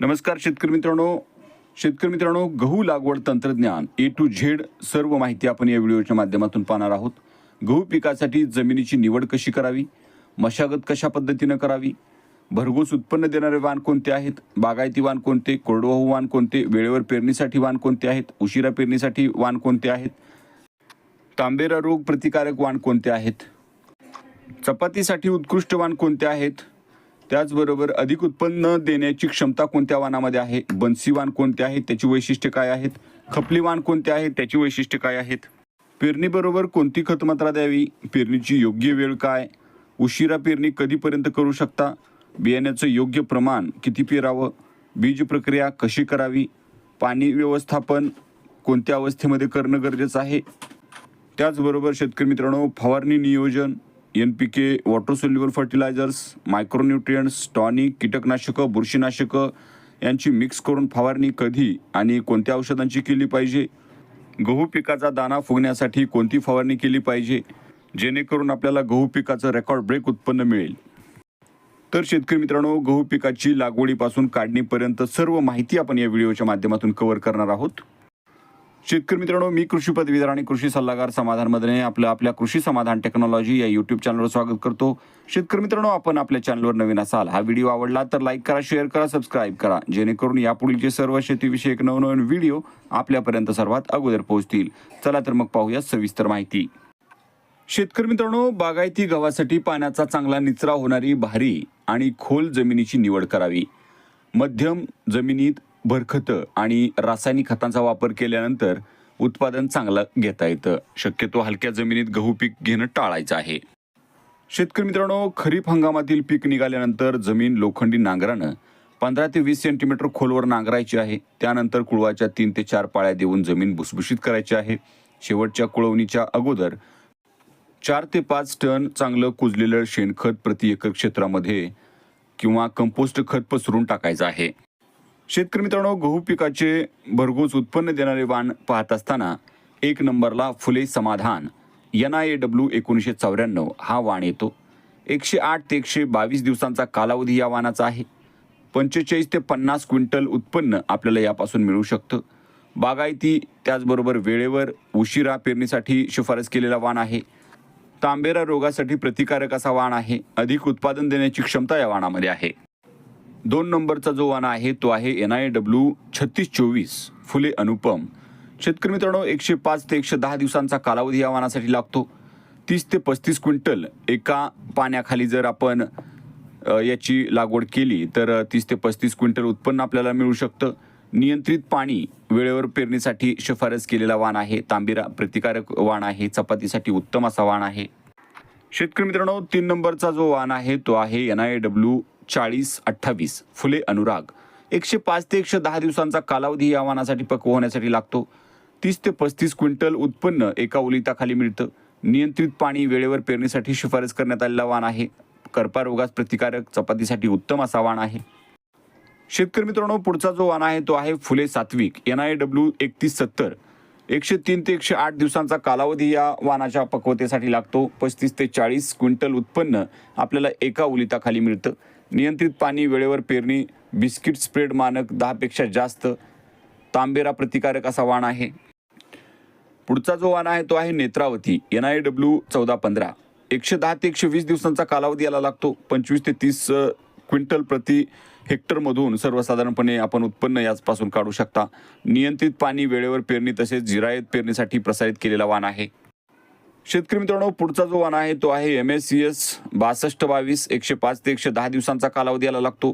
नमस्कार शेतकरी मित्रांनो. शेतकरी मित्रांनो गहू लागवड तंत्रज्ञान ए टू झेड सर्व माहिती आपण या व्हिडिओच्या माध्यमातून पाहणार आहोत. गहू पिकासाठी जमिनीची निवड कशी करावी? मशागत कशा पद्धतीनं करावी? भरघोस उत्पन्न देणारे वाण कोणते आहेत? बागायती वाण कोणते? कोरडवाहू वाण कोणते? वेळेवर पेरणीसाठी वाण कोणते आहेत? उशिरा पेरणीसाठी वाण कोणते आहेत? तांबेरा रोग प्रतिकारक वाण कोणते आहेत? चपातीसाठी उत्कृष्ट वाण कोणते आहेत? त्याचबरोबर अधिक उत्पन्न देण्याची क्षमता कोणत्या वाणामध्ये आहे? बन्सी वाण कोणते आहेत? त्याची वैशिष्ट्ये काय आहेत? खपली वाण कोणते आहेत? त्याची वैशिष्ट्ये काय आहेत? पेरणीबरोबर कोणती खतमात्रा द्यावी? पेरणीची योग्य वेळ काय? उशिरा पेरणी कधीपर्यंत करू शकता? बियाण्याचं योग्य प्रमाण किती पेरावं? बीज प्रक्रिया कशी करावी? पाणी व्यवस्थापन कोणत्या अवस्थेमध्ये करणं गरजेचं आहे? त्याचबरोबर शेतकरी मित्रांनो फवारणी नियोजन N P K water soluble fertilisers micronutrients tonic कीटकनाशकं बुरशीनाशकं यांची मिक्स करून फवारणी कधी आणि कोणत्या औषधांची केली पाहिजे? गहू पिकाचा दाना फुगण्यासाठी कोणती फवारणी केली पाहिजे? जेणेकरून आपल्याला गहू पिकाचं रेकॉर्ड ब्रेक उत्पन्न मिळेल. तर शेतकरी मित्रांनो गहू पिकाची लागवडीपासून काढणीपर्यंत सर्व माहिती आपण या व्हिडिओच्या माध्यमातून कव्हर करणार आहोत. शेतकरी मित्रांनो मी कृषी पदवीधर आणि कृषी सल्लागार समाधान मदने आपलं आपल्या कृषी समाधान टेक्नॉलॉजी या युट्यूब चॅनलवर स्वागत करतो. शेतकरी मित्रांनो आपण आपल्या चॅनलवर नवीन असाल हा व्हिडिओ आवडला तर लाईक करा शेअर करा सबस्क्राईब करा. जेणेकरून यापुढीलचे सर्व शेतीविषयक नवनवीन व्हिडिओ आपल्यापर्यंत सर्वात अगोदर पोहोचतील. चला तर मग पाहूया सविस्तर माहिती. शेतकरी मित्रांनो बागायती गव्हासाठी पाण्याचा चांगला निचरा होणारी भारी आणि खोल जमिनीची निवड करावी. मध्यम जमिनीत भरखतं आणि रासायनिक खतांचा वापर केल्यानंतर उत्पादन चांगलं घेता येतं. शक्यतो हलक्या जमिनीत गहू पीक घेणं टाळायचं आहे. शेतकरी मित्रांनो खरीप हंगामातील पीक निघाल्यानंतर जमीन लोखंडी नांगरानं पंधरा ते वीस सेंटीमीटर खोलवर नांगरायची आहे. त्यानंतर कुळवाच्या तीन ते चार पाळ्या देऊन जमीन भुसभुशीत करायची आहे. शेवटच्या कुळवणीच्या अगोदर चार ते पाच टन चांगलं कुजलेलं शेणखत प्रति एकर क्षेत्रामध्ये किंवा कंपोस्ट खत पसरून टाकायचं आहे. शेतकरी मित्रांनो गहू पिकाचे भरघोस उत्पन्न देणारे वाण पाहत असताना एक नंबरला फुले समाधान. एन आय ए डब्ल्यू एकोणीसशे चौऱ्याण्णव हा वाण येतो. एकशे आठ ते एकशे बावीस दिवसांचा कालावधी या वाणाचा आहे. पंचेचाळीस ते पन्नास क्विंटल उत्पन्न आपल्याला यापासून मिळू शकतं. बागायती त्याचबरोबर वेळेवर उशिरा पेरणीसाठी शिफारस केलेला वाण आहे. तांबेरा रोगासाठी प्रतिकारक असा वाण आहे. अधिक उत्पादन देण्याची क्षमता या वाणामध्ये आहे. दोन नंबरचा जो वाण आहे तो आहे एन आय डब्ल्यू छत्तीस चोवीस फुले अनुपम. शेतकरी मित्रांनो एकशे पाच ते एकशे दहा दिवसांचा कालावधी या वानासाठी लागतो. तीस ते पस्तीस क्विंटल एका पाण्याखाली जर आपण याची लागवड केली तर तीस ते पस्तीस क्विंटल उत्पन्न आपल्याला मिळू शकतं. नियंत्रित पाणी वेळेवर पेरणीसाठी शिफारस केलेला वाण आहे. तांबिरा प्रतिकारक वाण आहे. चपातीसाठी उत्तम असा वाण आहे. शेतकरी मित्रांनो तीन नंबरचा जो वाण आहे तो आहे एन आय डब्ल्यू चाळीस अठ्ठावीस. फुले अनुराग. एकशे पाच ते एकशे दहा दिवसांचा कालावधी या वाणासाठी पक्व होण्यासाठी लागतो. तीस ते पस्तीस क्विंटल उत्पन्न एका ओलिताखाली मिळतं. नियंत्रित पाणी वेळेवर पेरणीसाठी शिफारस करण्यात आलेला वाण आहे. करपा रोगास प्रतिकारक चपातीसाठी उत्तम असा वाण आहे. शेतकरी मित्रांनो पुढचा जो वाण आहे तो आहे फुले सात्विक. एन आय डब्ल्यू एकतीस सत्तर. एकशे तीन ते एकशे आठ दिवसांचा कालावधी या वाणाच्या पक्वतेसाठी लागतो. पस्तीस ते चाळीस क्विंटल उत्पन्न आपल्याला एका ओलिताखाली मिळतं. नियंत्रित पाणी वेळेवर पेरणी बिस्किट स्प्रेड मानक दहापेक्षा जास्त तांबेरा प्रतिकारक असा वाण आहे. पुढचा जो वाण आहे तो आहे नेत्रावती एन आय डब्ल्यू चौदा पंधरा. एकशे दहा ते एकशे वीस दिवसांचा कालावधी याला लागतो. पंचवीस ते तीस क्विंटल प्रति हेक्टरमधून सर्वसाधारणपणे आपण उत्पन्न याचपासून काढू शकता. नियंत्रित पाणी वेळेवर पेरणी तसेच जिरायत पेरणीसाठी प्रसारित केलेला वाण आहे. शेतकरी मित्रांनो पुढचा जो वाण आहे तो आहे एम एस सी एस बासष्ट बावीस एकशे पाच ते एकशे दहा दिवसांचा कालावधी याला लागतो.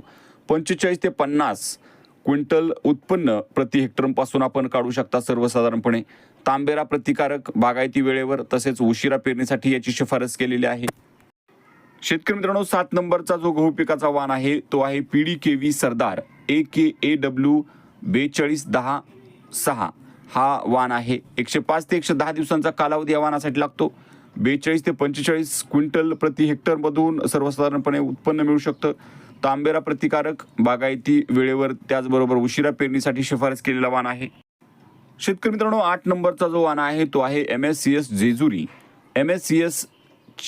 पंचेचाळीस ते पन्नास क्विंटल उत्पन्न प्रति हेक्टरपासून आपण काढू शकता सर्वसाधारणपणे. तांबेरा प्रतिकारक बागायती वेळेवर तसेच उशिरा पेरणीसाठी याची शिफारस केलेली आहे. शेतकरी मित्रांनो सात नंबरचा जो गहू पिकाचा वाण आहे तो आहे P D K V Sardar A K A W बेचाळीस दहा सहा. हा वाण आहे. एकशे पाच ते एकशे दहा दिवसांचा कालावधी या वाणासाठी लागतो. बेचाळीस ते पंचेचाळीस क्विंटल प्रति हेक्टरमधून सर्वसाधारणपणे उत्पन्न मिळू शकतं. तांबेरा प्रतिकारक बागायती वेळेवर त्याचबरोबर उशिरा पेरणीसाठी शिफारस केलेला वाण आहे. शेतकरी मित्रांनो आठ नंबरचा जो वाण आहे तो आहे M S C S Jejuri. M S C S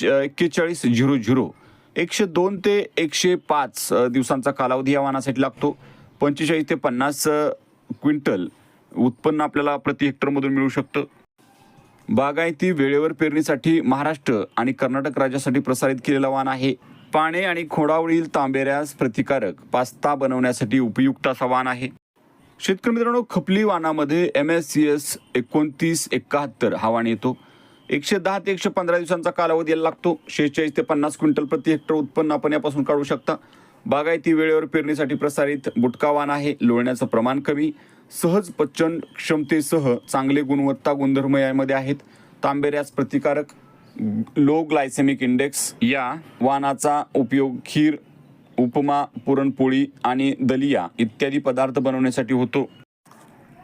एक्केचाळीस झिरो झिरो. एकशे दोन ते एकशे पाच दिवसांचा कालावधी या वाणासाठी लागतो. पंचेचाळीस ते पन्नास क्विंटल उत्पन्न आपल्याला प्रति हेक्टरमधून मिळू शकतं. बागायती वेळेवर पेरणीसाठी महाराष्ट्र आणि कर्नाटक राज्यासाठी प्रसारित केलेला वाण आहे. पाने आणि खोडावरील तांबेऱ्यास प्रतिकारक पास्ता बनवण्यासाठी उपयुक्त असा वाण आहे. शेतकरी मित्रांनो खपली वाणामध्ये एम एस सी एस एकोणतीस एकाहत्तर हा वाण येतो. एकशे दहा ते एकशे पंधरा दिवसांचा कालावधी यायला लागतो. शेहेचाळीस ते पन्नास क्विंटल प्रति हेक्टर उत्पन्न आपण यापासून काढू शकता. बागायती वेळेवर पेरणीसाठी प्रसारित बुटका वाण आहे. लोळण्याचं प्रमाण कमी. सहज पचन क्षमतेसह चांगले गुणवत्ता गुणधर्म यामध्ये आहेत. तांबेऱ्यास प्रतिकारक लो ग्लायसेमिक इंडेक्स या वाणाचा उपयोग खीर उपमा पुरणपोळी आणि दलिया इत्यादी पदार्थ बनवण्यासाठी होतो.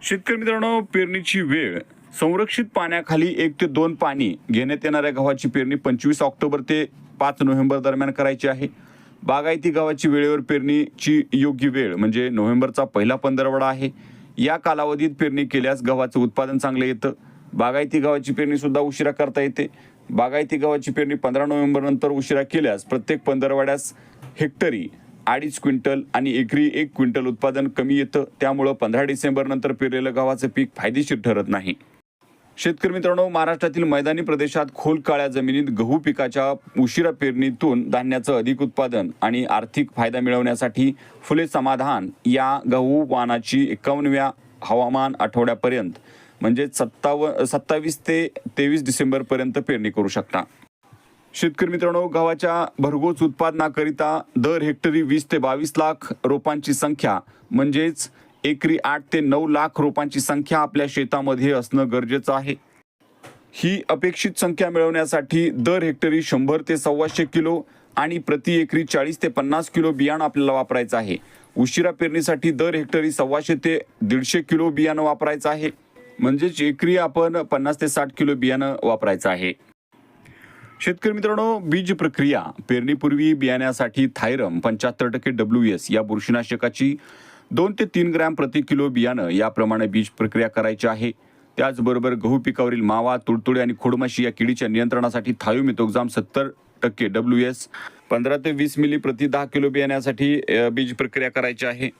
शेतकरी मित्रांनो पेरणीची वेळ. संरक्षित पाण्याखाली एक ते दोन पाणी घेण्यात येणाऱ्या गव्हाची पेरणी पंचवीस ऑक्टोबर ते पाच नोव्हेंबर दरम्यान करायची आहे. बागायती गव्हाची वेळेवर पेरणीची योग्य वेळ म्हणजे नोव्हेंबरचा पहिला पंधरवडा आहे. या कालावधीत पेरणी केल्यास गव्हाचं उत्पादन चांगलं येतं. बागायती गव्हाची पेरणीसुद्धा उशिरा करता येते. बागायती गव्हाची पेरणी पंधरा नोव्हेंबरनंतर उशिरा केल्यास प्रत्येक पंधरवाड्यास हेक्टरी अडीच क्विंटल आणि एकरी एक क्विंटल उत्पादन कमी येतं. त्यामुळं पंधरा डिसेंबरनंतर पेरलेलं गव्हाचं पीक फायदेशीर ठरत नाही. शेतकरी मित्रांनो महाराष्ट्रातील मैदानी प्रदेशात खोल काळ्या जमिनीत गहू पिकाच्या उशिरा पेरणीतून धान्याचं अधिक उत्पादन आणि आर्थिक फायदा मिळवण्यासाठी फुले समाधान या गहू वाणाची एकावन्नव्या हवामान आठवड्यापर्यंत म्हणजे सत्तावन्न सत्तावीस ते तेवीस डिसेंबरपर्यंत पेरणी करू शकता. शेतकरी मित्रांनो गव्हाच्या भरघोस उत्पादनाकरिता दर हेक्टरी वीस ते बावीस लाख रोपांची संख्या म्हणजेच एकरी आठ ते नऊ लाख रोपांची संख्या आपल्या शेतामध्ये असणं गरजेचं आहे. ही अपेक्षित संख्या मिळवण्यासाठी दर हेक्टरी शंभर ते सव्वाशे किलो आणि प्रति एकरी चाळीस ते पन्नास किलो बियाणं आपल्याला वापरायचं आहे. उशिरा पेरणीसाठी दर हेक्टरी सव्वाशे ते दीडशे किलो बियाणं वापरायचं आहे. म्हणजेच एकरी आपण पन्नास ते साठ किलो बियाणं वापरायचं आहे. शेतकरी मित्रांनो बीज प्रक्रिया पेरणीपूर्वी बियाण्यासाठी थायरम पंच्याहत्तर टक्के डब्ल्यू एस या बुरशीनाशकाची दोन ते तीन ग्रॅम प्रति किलो बियाणं याप्रमाणे बीज प्रक्रिया करायची आहे. त्याचबरोबर गहू पिकावरील मावा तुडतुडे आणि खोडमाशी या किडीच्या नियंत्रणासाठी थायोमिथोक्झाम सत्तर टक्के डब्ल्यू एस पंधरा ते वीस मिली प्रति दहा किलो बियाण्यासाठी बीज प्रक्रिया करायची आहे.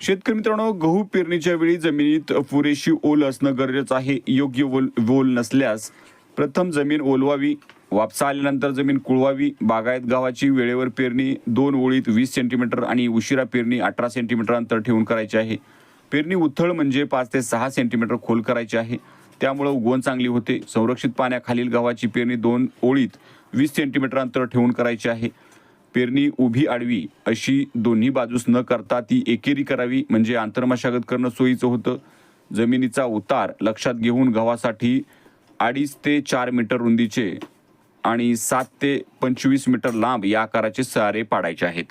शेतकरी मित्रांनो गहू पेरणीच्या वेळी जमिनीत पुरेशी ओल असणं गरजेचं आहे. योग्य ओल ओल नसल्यास प्रथम जमीन ओलवावी. वापसा आल्यानंतर जमीन कुळवावी बागायत गव्हाची वेळेवर पेरणी दोन ओळीत वीस सेंटीमीटर आणि उशिरा पेरणी अठरा सेंटीमीटर अंतर ठेवून करायची आहे. पेरणी उथळ म्हणजे पाच ते सहा सेंटीमीटर खोल करायची आहे. त्यामुळं उगवण चांगली होते. संरक्षित पाण्याखालील गव्हाची पेरणी दोन ओळीत वीस सेंटीमीटर अंतर ठेवून करायची आहे. पेरणी उभी आडवी अशी दोन्ही बाजूस न करता ती एकेरी करावी म्हणजे आंतरमशागत करणं सोयीचं होतं. जमिनीचा उतार लक्षात घेऊन गव्हासाठी अडीच ते चार मीटर रुंदीचे आणि सात ते पंचवीस मीटर लांब या आकाराचे सारे पाडायचे आहेत.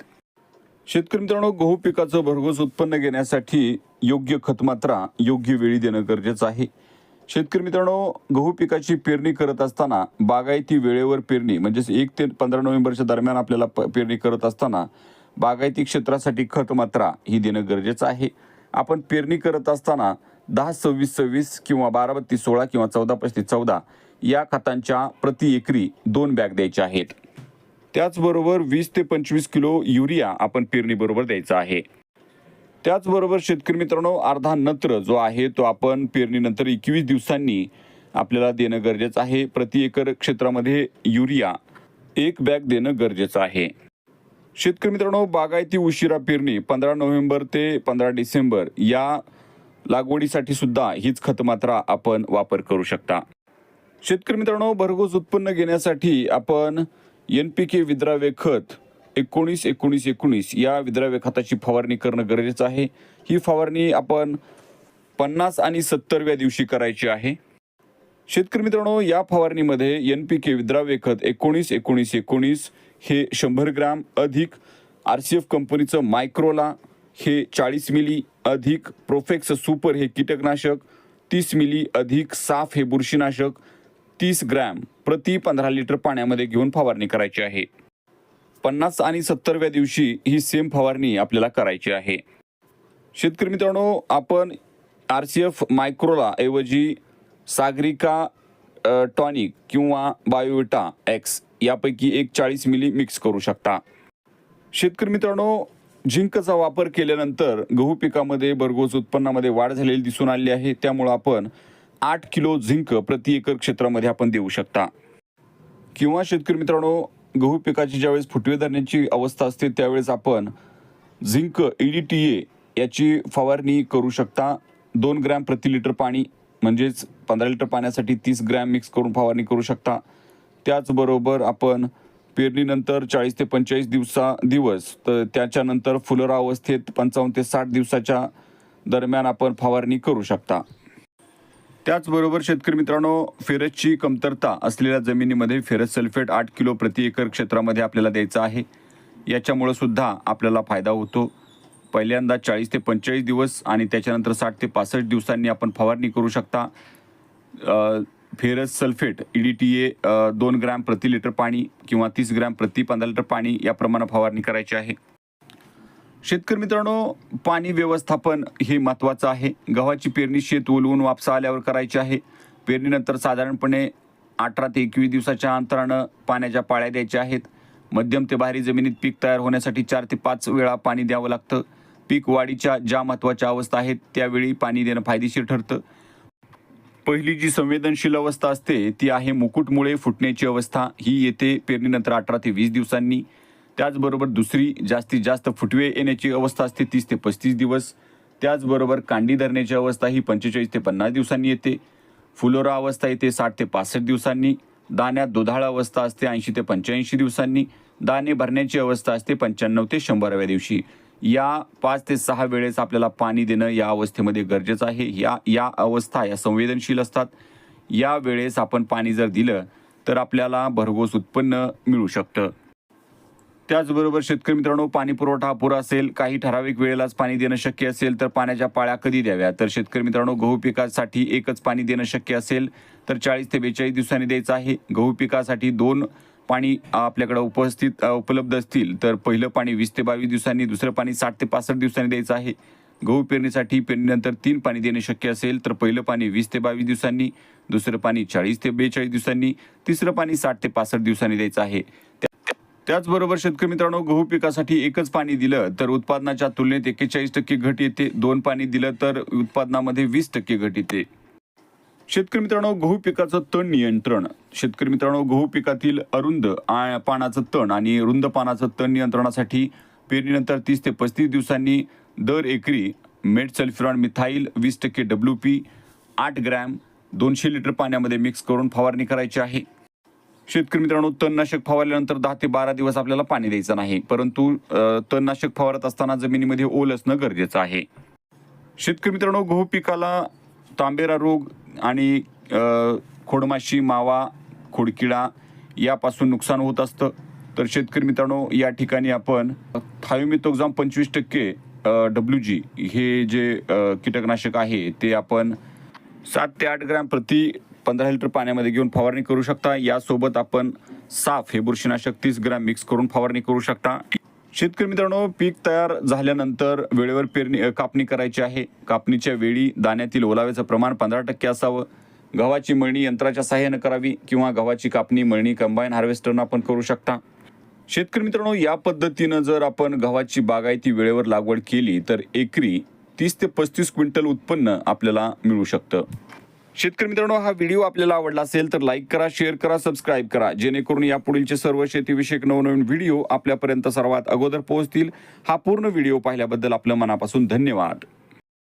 शेतकरी मित्रांनो गहू पिकाचं भरघोस उत्पन्न घेण्यासाठी योग्य खतमात्रा योग्य वेळी देणं गरजेचं आहे. शेतकरी मित्रांनो गहू पिकाची पेरणी करत असताना बागायती वेळेवर पेरणी म्हणजेच एक ते पंधरा नोव्हेंबरच्या दरम्यान आपल्याला प- पेरणी करत असताना बागायती क्षेत्रासाठी खत मात्रा ही देणं गरजेचं आहे. आपण पेरणी करत असताना दहा सव्वीस सव्वीस किंवा बारा बत्तीस सोळा किंवा चौदा पस्तीस चौदा या खतांच्या प्रति एकरी दोन बॅग द्यायच्या आहेत. त्याचबरोबर वीस ते पंचवीस किलो युरिया आपण पेरणीबरोबर द्यायचा आहे. त्याचबरोबर शेतकरी मित्रांनो अर्धा नत्र जो आहे तो आपण पेरणीनंतर एकवीस दिवसांनी आपल्याला देणं गरजेचं आहे. प्रति एकर क्षेत्रामध्ये युरिया एक बॅग देणं गरजेचं आहे. शेतकरी मित्रांनो बागायती उशिरा पेरणी पंधरा नोव्हेंबर ते पंधरा डिसेंबर या लागवडीसाठी सुद्धा हीच खतमात्रा आपण वापर करू शकता. शेतकरी मित्रांनो भरघोस उत्पन्न घेण्यासाठी आपण एन पी के विद्राव्य खत एकोणीस एकोणीस एकोणीस या विद्राव्य खताची फवारणी करणं गरजेचं आहे. ही फवारणी आपण पन्नास आणि सत्तरव्या दिवशी करायची आहे. शेतकरी मित्रांनो या फवारणीमध्ये एन पी के विद्राव्य खत एकोणीस एकोणीस एकोणीस हे शंभर ग्राम अधिक आर सी एफ कंपनीचं मायक्रोला हे चाळीस मिली अधिक प्रोफेक्स सुपर हे कीटकनाशक तीस मिली अधिक साफ हे बुरशीनाशक तीस ग्रॅम प्रति पंधरा लिटर पाण्यामध्ये घेऊन फवारणी करायची आहे. पन्नास आणि सत्तरव्या दिवशी ही सेम फवारणी आपल्याला करायची आहे. शेतकरी मित्रांनो आपण आर सी एफ मायक्रोला ऐवजी सागरिका टॉनिक किंवा बायोविटा एक्स यापैकी एक चाळीस मिली मिक्स करू शकता. शेतकरी मित्रांनो झिंकचा वापर केल्यानंतर गहू पिकामध्ये भरघोस उत्पन्नामध्ये वाढ झालेली दिसून आली आहे. त्यामुळं आपण आठ किलो झिंक प्रति एकर क्षेत्रामध्ये आपण देऊ शकता. किंवा शेतकरी मित्रांनो गहू पिकाची ज्यावेळेस फुटवे धरण्याची अवस्था असते त्यावेळेस आपण zinc E D T A याची फवारणी करू शकता. दोन ग्रॅम प्रति लिटर पाणी म्हणजेच पंधरा लिटर पाण्यासाठी तीस ग्रॅम मिक्स करून फवारणी करू शकता. त्याचबरोबर आपण पेरणीनंतर चाळीस ते पंचेचाळीस दिवसा दिवस तर त्याच्यानंतर फुलरा अवस्थेत पंचावन्न ते साठ दिवसाच्या दरम्यान आपण फवारणी करू शकता. त्याचबरोबर शेतकरी मित्रांनो फेरसची कमतरता असलेल्या जमिनीमध्ये फेरस सल्फेट आठ किलो प्रति एकर क्षेत्रामध्ये आपल्याला द्यायचं आहे. याच्यामुळं सुद्धा आपल्याला फायदा होतो. पहिल्यांदा चाळीस ते पंचेचाळीस दिवस आणि त्याच्यानंतर साठ ते पासष्ट दिवसांनी आपण फवारणी करू शकता. Ferrous sulphate E D T A दोन ग्रॅम प्रति लिटर पाणी किंवा तीस ग्रॅम प्रति पंधरा लिटर पाणी या प्रमाणात फवारणी करायची आहे. शेतकरी मित्रांनो पाणी व्यवस्थापन हे महत्त्वाचं आहे. गव्हाची पेरणी शेत ओलवून वापसा आल्यावर करायची आहे. पेरणीनंतर साधारणपणे अठरा ते एकवीस दिवसाच्या अंतरानं पाण्याच्या पाळ्या द्यायच्या आहेत. मध्यम ते भारी जमिनीत पीक तयार होण्यासाठी चार ते पाच वेळा पाणी द्यावं लागतं. पीक वाढीच्या ज्या महत्त्वाच्या अवस्था आहेत त्यावेळी पाणी देणं फायदेशीर ठरतं. पहिली जी संवेदनशील अवस्था असते ती आहे मुकुटमुळे फुटण्याची अवस्था. ही येते पेरणीनंतर अठरा ते वीस दिवसांनी. त्याचबरोबर दुसरी जास्तीत जास्त फुटवे येण्याची अवस्था असते तीस ते पस्तीस दिवस. त्याचबरोबर कांडी धरण्याची अवस्था ही पंचेचाळीस ते पन्नास दिवसांनी येते. फुलोरा अवस्था येते साठ ते पासष्ट दिवसांनी. दाण्यात दुधाळ अवस्था असते ऐंशी ते पंच्याऐंशी दिवसांनी. दाणे भरण्याची अवस्था असते पंच्याण्णव ते शंभराव्या दिवशी. या पाच ते सहा वेळेस आपल्याला पाणी देणं या अवस्थेमध्ये गरजेचं आहे. या या अवस्था या संवेदनशील असतात. या वेळेस आपण पाणी जर दिलं तर आपल्याला भरघोस उत्पन्न मिळू शकतं. त्याचबरोबर शेतकरी मित्रांनो पाणी पुरवठा अपुरा असेल काही ठराविक वेळेलाच पाणी देणं शक्य असेल तर पाण्याच्या पाळ्या कधी द्याव्या तर शेतकरी मित्रांनो गहू पिकासाठी एकच पाणी देणं शक्य असेल तर चाळीस ते बेचाळीस दिवसांनी द्यायचं आहे. गहू पिकासाठी दोन पाणी आपल्याकडे उपस्थित उपलब्ध असतील तर पहिलं पाणी वीस ते बावीस दिवसांनी दुसरं पाणी साठ ते पासष्ट दिवसांनी द्यायचं आहे. गहू पेरणीसाठी पेरणीनंतर तीन पाणी देणे शक्य असेल तर पहिलं पाणी वीस ते बावीस दिवसांनी दुसरं पाणी चाळीस ते बेचाळीस दिवसांनी तिसरं पाणी साठ ते पासष्ट दिवसांनी द्यायचं आहे. त्याचबरोबर शेतकरी मित्रांनो गहू पिकासाठी एकच पाणी दिलं तर उत्पादनाच्या तुलनेत एक्केचाळीस टक्के घट येते. दोन पाणी दिलं तर उत्पादनामध्ये वीस टक्के घट येते. शेतकरी मित्रांनो गहू पिकाचं तण नियंत्रण. शेतकरी मित्रांनो गहू पिकातील अरुंद आ- पानाचं तण आणि रुंद पानाचं तण नियंत्रणासाठी पेरणीनंतर तीस ते पस्तीस दिवसांनी दर एकरी मेट सल्फ्युरॉन मिथाईल वीस टक्के डब्ल्यू पी आठ ग्रॅम दोनशे लिटर पाण्यामध्ये मिक्स करून फवारणी करायची आहे. शेतकरी मित्रांनो तणनाशक फवारल्यानंतर दहा ते बारा दिवस आपल्याला पाणी द्यायचं नाही. परंतु तणनाशक फवारत असताना जमिनीमध्ये ओल असणं गरजेचं आहे. शेतकरी मित्रांनो गहू पिकाला तांबेरा रोग आणि खोडमाशी मावा खोडकिडा यापासून नुकसान होत असतं. तर शेतकरी मित्रांनो या ठिकाणी आपण थायोमिथोक्झाम पंचवीस टक्के डब्ल्यू जी हे जे कीटकनाशक आहे ते आपण सात ते आठ ग्रॅम प्रति पंधरा लिटर पाण्यामध्ये घेऊन फवारणी करू शकता. यासोबत आपण साफ हे बुरशीनाशक तीस ग्रॅम मिक्स करून फवारणी करू शकता. शेतकरी मित्रांनो पीक तयार झाल्यानंतर वेळेवर पेरणी कापणी करायची आहे. कापणीच्या वेळी दाण्यातील ओलाव्याचं प्रमाण पंधरा टक्के असावं. गव्हाची मळणी यंत्राच्या सहाय्यानं करावी किंवा गव्हाची कापणी मळणी कंबाईन हार्वेस्टरनं आपण करू शकता. शेतकरी मित्रांनो या पद्धतीनं जर आपण गव्हाची बागायती वेळेवर लागवड केली तर एकरी तीस ते पस्तीस क्विंटल उत्पन्न आपल्याला मिळू शकतं. शेतकरी मित्रांनो हा व्हिडिओ आपल्याला आवडला असेल तर लाईक करा शेअर करा सबस्क्राईब करा. जेणेकरून या पुढीलचे सर्व शेतीविषयक नवनवीन व्हिडिओ आपल्यापर्यंत सर्वात अगोदर पोहोचतील. हा पूर्ण व्हिडिओ पाहिल्याबद्दल आपलं मनापासून धन्यवाद.